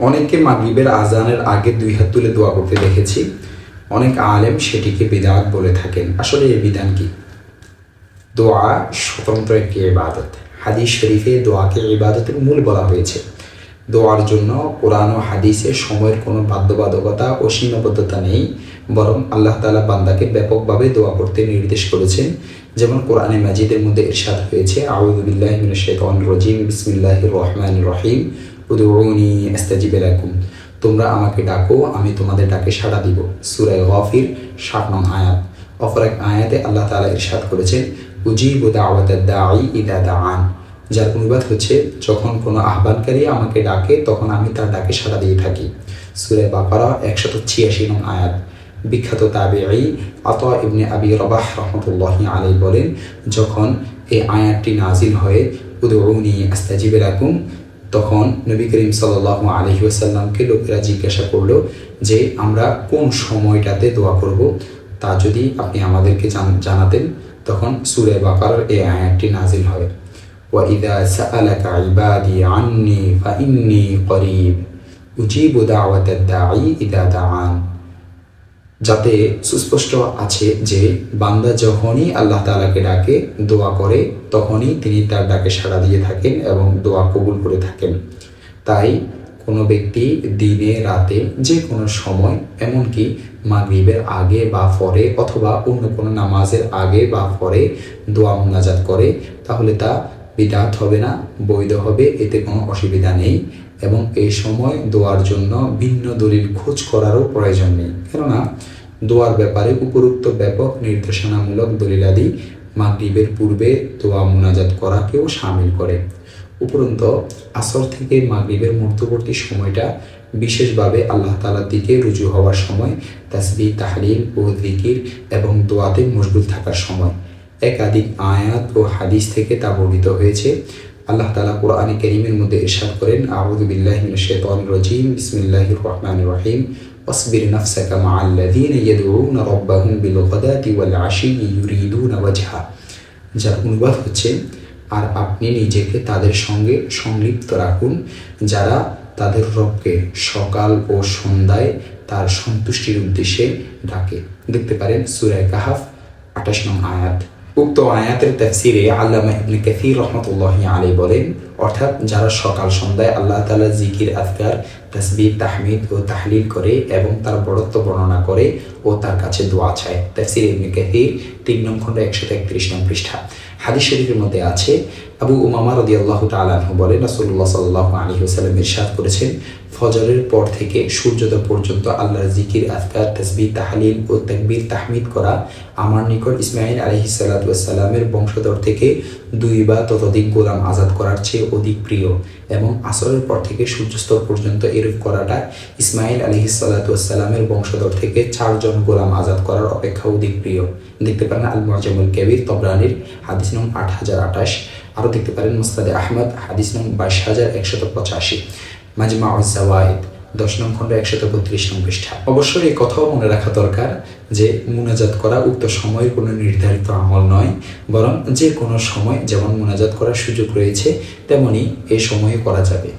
অনেককে মাগরিবের আজানের আগে দুই হাত তুলে দোয়া করতে দেখেছি। অনেক আলেম সেটিকে বিদাত বলে থাকেন। আসলে এ বিধান কি? দোয়া স্বতন্ত্র একটি ইবাদত। হাদিস শরীফে দোয়াকে ইবাদতের মূল বলা হয়েছে। দোয়ার জন্য কোরআন ও হাদিসে সময়ের কোনো বাধ্যবাধকতা ও সীমাবদ্ধতা নেই। বরং আল্লাহ তালা বান্দাকে ব্যাপকভাবে দোয়া করতে নির্দেশ করেছেন। যেমন কোরআনে মাজিদের মধ্যে ইরশাদ হয়েছে আউদুবিল্লাহ শেতন রজিম বিসমিল্লাহ রহমান রহিম উদৌনি তোমরা আমাকে ডাকো, আমি তোমাদের ডাকে সাড়া দিব। সুরায় গফির ষাট নং আয়াত। অপর এক আয়াতে আল্লাহ তালা ইরশাদ করেছেন, উজিব দাঈ ইদা যার অনুবাদ হচ্ছে, যখন কোনো আহ্বানকারী আমাকে ডাকে, তখন আমি তার ডাকে সাড়া দিয়ে থাকি। সুরে বাপারা একশত ছিয়াশি নং আয়াত। বিখ্যাত তাবেঈ আত ইবনে আবি রবাহ রহমতুল্লাহ আলাই বলেন যখন এই আয়াতটি নাজিল হয়ে উদৌনি আস্তাজিবে রাকুম তখন নবী করিম সাল্লাহ আলহি ওসাল্লামকে লোকেরা জিজ্ঞাসা করলো যে আমরা কোন সময়টাতে দোয়া করব তা যদি আপনি আমাদেরকে জান- জানাতেন তখন সুরে বাকার এই আয়াতটি নাজিল হয় وإذا سألك عبادي عني فإني قريب أجيب دعوة الداعي إذا دعان যাতে সুস্পষ্ট আছে যে বান্দা যখনই আল্লাহ তাআলাকে ডাকে, দোয়া করে, তখনই তিনি তার ডাকে সাড়া দিয়ে থাকেন এবং দোয়া কবুল করে থাকেন। তাই কোনো ব্যক্তি দিনে, রাতে, যে কোনো সময়, এমনকি মাগরিবের আগে বা পরে অথবা অন্য কোনো নামাজের আগে বা পরে দোয়া মোনাজাত করে, তাহলে তা বিদাত হবে না, বৈধ হবে, এতে কোনো অসুবিধা নেই এবং এই সময় দোয়ার জন্য ভিন্ন দলিল খোঁজ করারও প্রয়োজন নেই। কেননা দোয়ার ব্যাপারে উপরোক্ত ব্যাপক নির্দেশনামূলক দলিলাদি মাগরিবের পূর্বে দোয়া মোনাজাত করাকেও সামিল করে। উপরন্ত আসর থেকে মাগরিবের মধ্যবর্তী সময়টা বিশেষভাবে আল্লাহ তালার দিকে রুজু হওয়ার সময় তাসবি তাহলিল ও এবং দোয়াতে মশগুল থাকার সময়। একাধিক আয়াত ও হাদিস থেকে তা বর্ণিত হয়েছে আল্লাহ তালা কোরআনে করিমের মধ্যে ইরশাদ করেন আউযু বিল্লাহি মিনাশ শাইতানির রাজিম বিসমিল্লাহির রহমানির রহিম واصبر نفسك مع الذين يدعون ربهم بالغداة والعشي يريدون وجهه যার অনুবাদ হচ্ছে আর আপনি নিজেকে তাদের সঙ্গে সংলিপ্ত রাখুন যারা তাদের রবকে সকাল ও সন্ধ্যায় তার সন্তুষ্টির উদ্দেশ্যে ডাকে দেখতে পারেন সুরায় কাহাফ আঠাশ নং আয়াত উক্ত আয়াতের তাফসিরে আল্লামা ইবনে কাসির রহমতুল্লাহ আলী বলেন, অর্থাৎ যারা সকাল সন্ধ্যায় আল্লাহ তালা জিকির আজকার, তাসবিহ, তাহমিদ ও তাহলিল করে এবং তার বড়ত্ব বর্ণনা করে ও তার কাছে দোয়া চায়। তাফসির ইবনে কাসির তিন নং খণ্ড একশত একত্রিশ নং পৃষ্ঠা। হাদিস শরীফের মধ্যে আছে, আবু উমামা রদিয়াল্লাহু তাআলাহু বলেন, রাসূলুল্লাহ সাল্লাল্লাহু আলাইহি ওয়াসাল্লাম ইরশাদ করেছেন, ফজরের পর থেকে সূর্যোদয় পর্যন্ত আল্লাহর জিকির আজকার, তাসবিহ, তাহলিল ও তাকবীর, তাহমিদ করা আমার নিকট ইসমাইল আলাইহিস সালাতু ওয়াসসালামের বংশধর থেকে দুই বা ততোধিক গোলাম আজাদ করার চেয়ে অধিক প্রিয় এবং আসরের পর থেকে সূর্যাস্ত পর্যন্ত এরূপ করাটা ইসমাইল সালাতু ওয়াসসালামের বংশধর থেকে চারজন গোলাম আজাদ করার অপেক্ষা অধিক প্রিয়। দেখতে পারেন আল মুআজামুল কবির তবরানির হাদিস নং আট হাজার আঠাশ। আরও দেখতে পারেন মুস্তাদে আহমদ, হাদিস নং বাইশ হাজার একশত পঁচাশি। মাজমা জাওয়াইদ দশ নং খণ্ড একশত বত্রিশ নং পৃষ্ঠা। অবশ্যই এই কথাও মনে রাখা দরকার যে, মুনাজাত করা উক্ত সময়ের কোনো নির্ধারিত আমল নয়, বরং যে কোনো সময় যেমন মোনাজাত করার সুযোগ রয়েছে, তেমনি এই সময়ে করা যাবে।